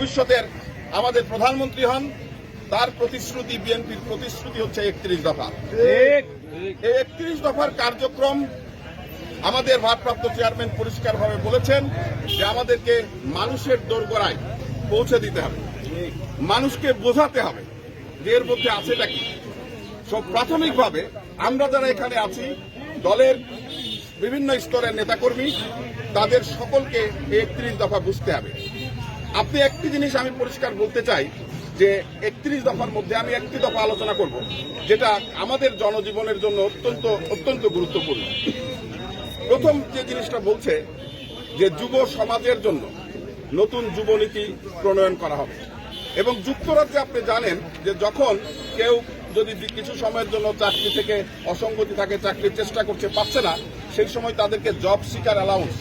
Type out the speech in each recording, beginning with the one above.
ভবিষ্যতের আমাদের প্রধানমন্ত্রী হন তার প্রতিশ্রুতি বিএনপির প্রতিশ্রুতি হচ্ছে একত্রিশ দফা। এই একত্রিশ দফার কার্যক্রম আমাদের ভারপ্রাপ্ত চেয়ারম্যান পরিষ্কারভাবে বলেছেন যে আমাদেরকে মানুষের দোরগোড়ায় পৌঁছে দিতে হবে। মানুষকে বোঝাতে হবে যে এর মধ্যে আছেটা কি। সব প্রাথমিকভাবে আমরা যারা এখানে আছি দলের বিভিন্ন স্তরের নেতাকর্মী তাদের সকলকে একত্রিশ দফা বুঝতে হবে। আপনি একটি জিনিস আমি পরিষ্কার বলতে চাই যে একত্রিশ দফার মধ্যে আমি একটি দফা আলোচনা করব, যেটা আমাদের জনজীবনের জন্য অত্যন্ত অত্যন্ত গুরুত্বপূর্ণ। প্রথম যে জিনিসটা বলছে যে যুব সমাজের জন্য নতুন যুবনীতি প্রণয়ন করা হবে। এবং যুক্তরাজ্যে আপনি জানেন যে যখন কেউ যদি কিছু সময়ের জন্য চাকরি থেকে অসঙ্গতি থাকে, চাকরির চেষ্টা করছে, পাচ্ছে না সেই সময় তাদেরকে জব সিকার অ্যালাউন্স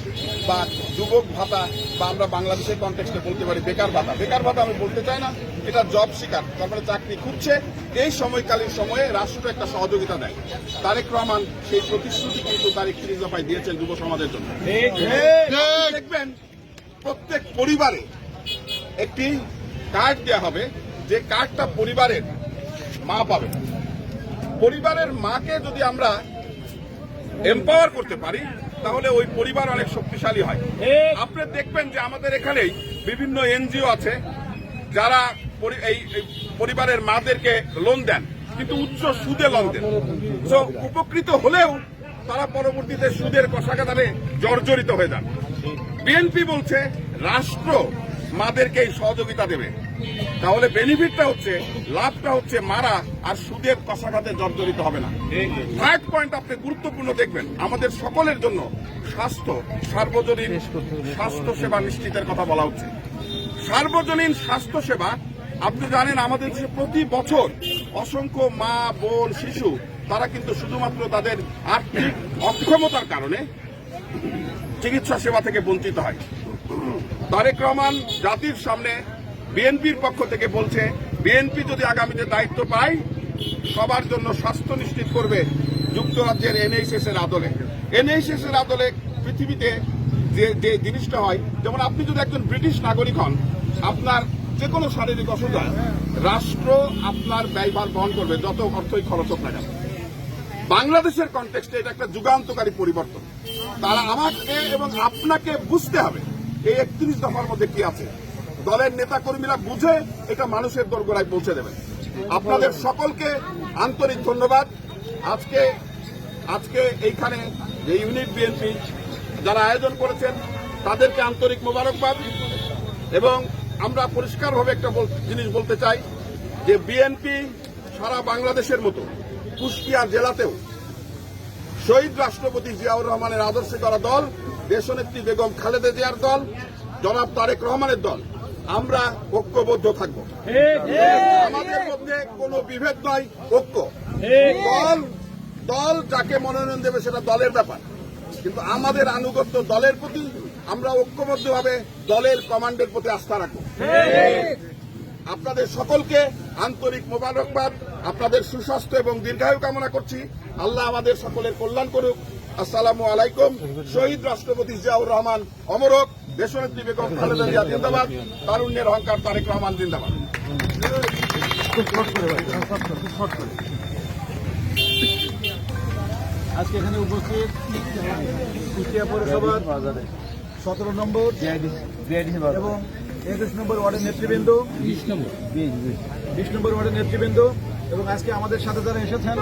বা যুবক ভাতা বা আমরা বাংলাদেশের কন্টেক্সটে বলতে পারি বেকার ভাতা। বেকার ভাতা আমি বলতে চাই না এটা জব সিকার তারপরে চাকরি খুঁজছে এই সময়কালীন সময়ে রাষ্ট্র একটা সহযোগিতা দেয়। তারেক রহমান সেই প্রতিশ্রুতি কিন্তু তার একত্রিশ দফায় দিয়েছেন যুব সমাজের জন্য। দেখবেন প্রত্যেক পরিবারে একটি কার্ড দেওয়া হবে যে কার্ডটা পরিবারের মা পাবে। পরিবারের মাকে যদি আমরা এম্পাওয়ার করতে পারি, তাহলে ওই পরিবার অনেক শক্তিশালী হয়। আপনি দেখবেন যে আমাদের এখানেই বিভিন্ন এনজিও আছে, যারা এই পরিবারের মাদেরকে লোন দেন, কিন্তু উচ্চ সুদে লোন দেন। উপকৃত হলেও তারা পরবর্তীতে সুদের কষাকাতারে জর্জরিত হয়ে যান। বিএনপি বলছে, রাষ্ট্র মাদেরকে এই সহযোগিতা দেবে। তাহলে বেনিফিটটা হচ্ছে লাভটা হচ্ছে মারা আর সুদের কষাঘাতে জর্জরিত হবে না। থার্ড পয়েন্ট আপনি গুরুত্বপূর্ণ দেখবেন আমাদের সকলের জন্য স্বাস্থ্য সার্বজনীন স্বাস্থ্য সেবা নিশ্চিতের কথা বলা হচ্ছে। সার্বজনীন স্বাস্থ্য সেবা আপনি জানেন আমাদের দেশে প্রতি বছর অসংখ্য মা বোন শিশু তারা কিন্তু শুধুমাত্র তাদের আর্থিক অক্ষমতার কারণে চিকিৎসা সেবা থেকে বঞ্চিত হয়। তারেক রহমান জাতির সামনে বিএনপির পক্ষ থেকে বলছে, বিএনপি যদি আগামীতে দায়িত্ব পায়, সবার জন্য স্বাস্থ্য নিশ্চিত করবে যুক্তরাজ্যের এনএইচএস এর আদলে। এনএইচএস এর আদলে পৃথিবীতে যে যে জিনিসটা হয়, যেমন আপনি যদি একজন ব্রিটিশ নাগরিক হন, আপনার যে কোনো শারীরিক অসুবিধা, রাষ্ট্র আপনার ব্যয়ভার বহন করবে, যত অর্থই খরচ হোক না কেন। বাংলাদেশের কনটেক্সটে এটা একটা যুগান্তকারী পরিবর্তন। তারা আমাকে এবং আপনাকে বুঝতে হবে, এই একত্রিশ দফার মধ্যে কি আছে। দলের নেতা কর্মীরা বুঝে এটা মানুষের দোরগোড়ায় পৌঁছে দেবেন। আপনাদের সকলকে আন্তরিক ধন্যবাদ। আজকে আজকে এইখানে যে ইউনিট বিএনপি যারা আয়োজন করেছেন, তাদেরকে আন্তরিক মোবারকবাদ। এবং আমরা পরিষ্কারভাবে একটা জিনিস বলতে চাই যে বিএনপি সারা বাংলাদেশের মতো কুষ্টিয়া জেলাতেও শহীদ রাষ্ট্রপতি জিয়াউর রহমানের আদর্শে করা দল, দেশনেত্রী বেগম খালেদা জিয়ার দল, জনাব তারেক রহমানের দল আমরা ঐক্যবদ্ধ থাকব। আমাদের মধ্যে কোনো বিভেদ নয় ঐক্য। দল দল যাকে মনোনয়ন দেবে সেটা দলের ব্যাপার। কিন্তু আমাদের আনুগত্য দলের প্রতি আমরা ঐক্যবদ্ধভাবে দলের কমান্ডের প্রতি আস্থা রাখব। আপনাদের সকলকে আন্তরিক মোবারকবাদ। আপনাদের সুস্বাস্থ্য এবং দীর্ঘায়ু কামনা করছি। আল্লাহ আমাদের সকলের কল্যাণ করুক। আসসালামু আলাইকুম। শহীদ রাষ্ট্রপতি জিয়াউর রহমান অমরক। দেশনেত্রী বেগম খালেদা জিয়া জিন্দাবাদ, তারুণ্যের অহংকার তারেক রহমান জিন্দাবাদ। আজকে এখানে উপস্থিত কুষ্টিয়া পৌরসভার সতেরো নম্বর এবং একুশ নম্বর ওয়ার্ডের নেতৃবৃন্দ, বিশ নম্বর ওয়ার্ডের নেতৃবৃন্দ, এবং আজকে আমাদের সাথে যারা এসেছেন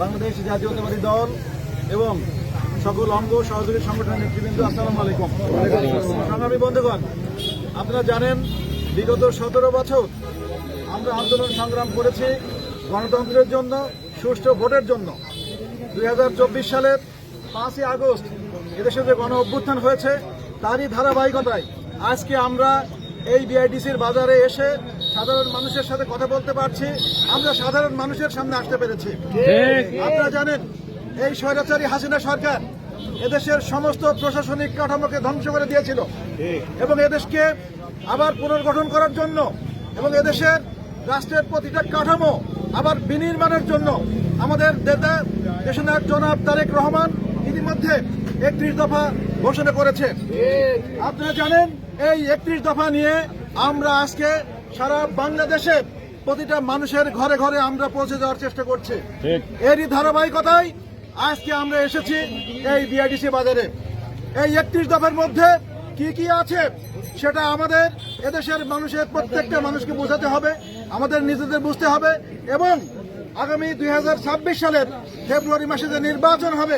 বাংলাদেশ জাতীয়তাবাদী দল এবং সকল অঙ্গ সহযোগী সংগঠনের নেতৃবৃন্দ আসসালামু আলাইকুম। সংগ্রামী বন্ধুগণ আপনারা জানেন বিগত সতেরো বছর আমরা আন্দোলন সংগ্রাম করেছি গণতন্ত্রের জন্য সুষ্ঠু ভোটের জন্য। দু হাজার চব্বিশ সালের পাঁচই আগস্ট এদেশে যে গণ অভ্যুত্থান হয়েছে তারই ধারাবাহিকতায় আজকে আমরা এই বিআইডিসির বাজারে এসে সাধারণ মানুষের সাথে কথা বলতে পারছি। আমরা সাধারণ মানুষের সামনে আসতে পেরেছি। আপনারা জানেন এই স্বৈরাচারী হাসিনা সরকার এদেশের সমস্ত প্রশাসনিক কাঠামোকে ধ্বংস করে দিয়েছিল। এবং এদেশকে আবার পুনর্গঠন করার জন্য এবং এদেশের রাষ্ট্রের প্রতিটা কাঠামো আবার বিনির্মাণের জন্য আমাদের নেতা দেশনায়ক জনাব তারেক রহমান ইতিমধ্যে একত্রিশ দফা ঘোষণা করেছে। আপনারা জানেন এই একত্রিশ দফা নিয়ে আমরা আজকে সারা বাংলাদেশে প্রতিটা মানুষের ঘরে ঘরে আমরা পৌঁছে যাওয়ার চেষ্টা করছি। এরই ধারাবাহিকতায় আজকে আমরা এসেছি এই বিআইডিসি বাজারে। এই একত্রিশ দফার মধ্যে কি কি আছে সেটা আমাদের এদেশের মানুষের প্রত্যেকটা মানুষকে বোঝাতে হবে, আমাদের নিজেদের বুঝতে হবে এবং আগামী দু হাজার ছাব্বিশ সালের ফেব্রুয়ারি মাসে যে নির্বাচন হবে,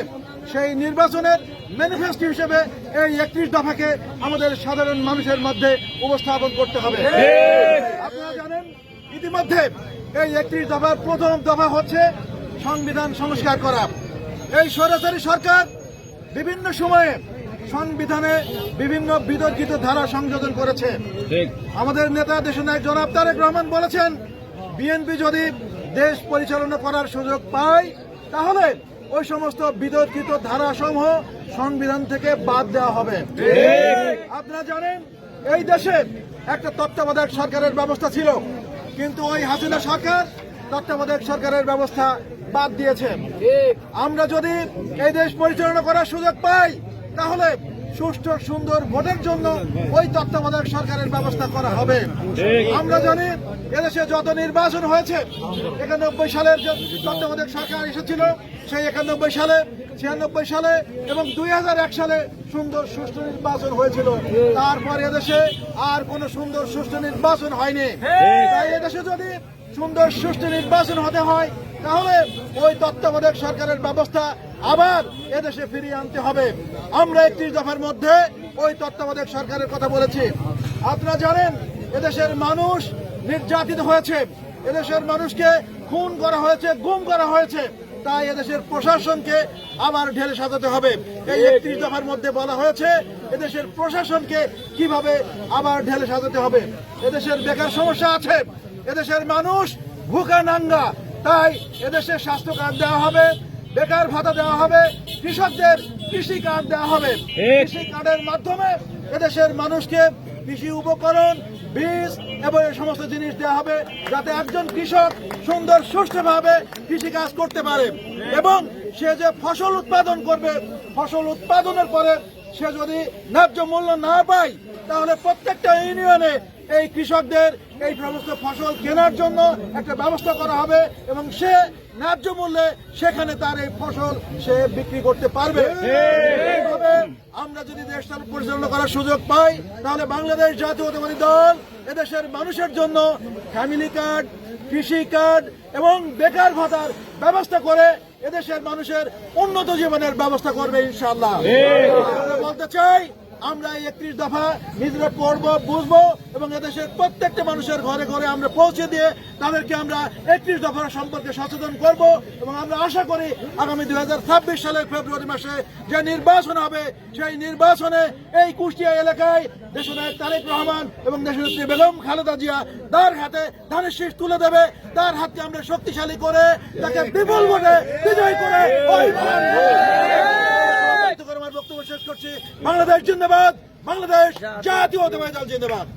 সেই নির্বাচনের ম্যানিফেস্টো হিসেবে এই একত্রিশ দফাকে আমাদের সাধারণ মানুষের মধ্যে উপস্থাপন করতে হবে। আপনারা জানেন, ইতিমধ্যে এই একত্রিশ দফার প্রথম দফা হচ্ছে সংবিধান সংস্কার করা। এই স্বৈরাচারী সরকার বিভিন্ন সময়ে সংবিধানে বিভিন্ন বিতর্কিত ধারা সংযোজন করেছে। আমাদের নেতা দেশনায়ক জনাব তারেক রহমান বলেছেন বিএনপি যদি দেশ পরিচালনা করার সুযোগ পায় তাহলে ওই সমস্ত বিতর্কিত ধারাসমূহ সংবিধান থেকে বাদ দেওয়া হবে। আপনারা জানেন এই দেশে একটা তত্ত্বাবধায়ক সরকারের ব্যবস্থা ছিল কিন্তু ওই হাসিনা সরকার তত্ত্বাবধায়ক সরকারের ব্যবস্থা বাদ দিয়েছে আমরা যদি এই দেশ পরিচালনা করার সুযোগ পাই তাহলে সুষ্ঠু সুন্দর ভোটের জন্য ওই তত্ত্বাবধায়ক সরকারের ব্যবস্থা করা হবে। আমরা জানি এদেশে যত নির্বাচন হয়েছে একানব্বই সালের যে তত্ত্বাবধায়ক সরকার এসেছিল সেই একানব্বই সালে ছিয়ানব্বই সালে এবং দুই হাজার এক সালে সুন্দর সুষ্ঠু নির্বাচন হয়েছিল। তারপর এদেশে আর কোনো সুন্দর সুষ্ঠু নির্বাচন হয়নি। তাই এদেশে যদি সুন্দর সুষ্ঠু নির্বাচন হতে হয় তাহলে ওই তত্ত্বাবধায়ক সরকারের ব্যবস্থা আবার এদেশে ফিরিয়ে আনতে হবে। আমরা একত্রিশ দফার মধ্যে ওই তত্ত্বাবধায়ক সরকারের কথা বলেছি। আপনারা জানেন, এদেশের মানুষ নির্যাতিত হয়েছে। এদেশের মানুষকে খুন করা হয়েছে, গুম করা হয়েছে। তাই এদেশের প্রশাসনকে আবার ঢেলে সাজাতে হবে। এই একত্রিশ দফার মধ্যে বলা হয়েছে, এদেশের প্রশাসনকে কীভাবে আবার ঢেলে সাজাতে হবে? এদেশের বেকার সমস্যা আছে। এদেশের মানুষ ভুকা নাঙ্গা। তাই এদেশে স্বাস্থ্য কার্ড দেওয়া হবে বেকার ভাতা দেওয়া হবে কৃষকদের কৃষি কার্ড দেওয়া হবে। কৃষি কার্ডের মাধ্যমে এদেশের মানুষকে কৃষি উপকরণ বীজ এবং এই সমস্ত জিনিস দেওয়া হবে যাতে একজন কৃষক সুন্দর সুষ্ঠুভাবে কৃষি কাজ করতে পারে এবং সে যে ফসল উৎপাদন করবে ফসল উৎপাদনের পরে সে যদি ন্যায্য মূল্য না পায় তাহলে প্রত্যেকটা ইউনিয়নে এই কৃষকদের এই সমস্ত ফসল কেনার জন্য একটা ব্যবস্থা করা হবে এবং সে ন্যায্য মূল্যে সেখানে তার এই ফসল সে বিক্রি করতে পারবে। এইভাবে আমরা যদি দেশটা পরিচালনা করার সুযোগ পাই তাহলে বাংলাদেশ জাতীয়তাবাদী দল এদেশের মানুষের জন্য ফ্যামিলি কার্ড কৃষি কার্ড এবং বেকার ভাতার ব্যবস্থা করে এদেশের মানুষের উন্নত জীবনের ব্যবস্থা করবে ইনশাআল্লাহ। আমরা বলতে চাই আমরা একত্রিশ দফা নিজেরা পড়ব বুঝব এবং এদেশের প্রত্যেকটা মানুষের ঘরে ঘরে আমরা পৌঁছে দিয়ে তাদেরকে আমরা একত্রিশ দফার সম্পর্কে সচেতন করব এবং আমরা আশা করি আগামী দুই হাজার ছাব্বিশ সালের ফেব্রুয়ারি মাসে যে নির্বাচন হবে, সেই নির্বাচনে এই কুষ্টিয়া এলাকায় দেশনায়ক তারেক রহমান এবং দেশনেত্রী বেগম খালেদা জিয়া তার হাতে ধানের শীষ তুলে দেবে। তার হাতকে আমরা শক্তিশালী করে তাকে বিপুল ভোটে বিজয় করে ওই ভোট ব্যক্ত করে আমার বক্তব্য শেষ করছি। বাংলাদেশ জিন্দাবাদ। বাংলাদেশ জাতীয় জিন্দাবাদ।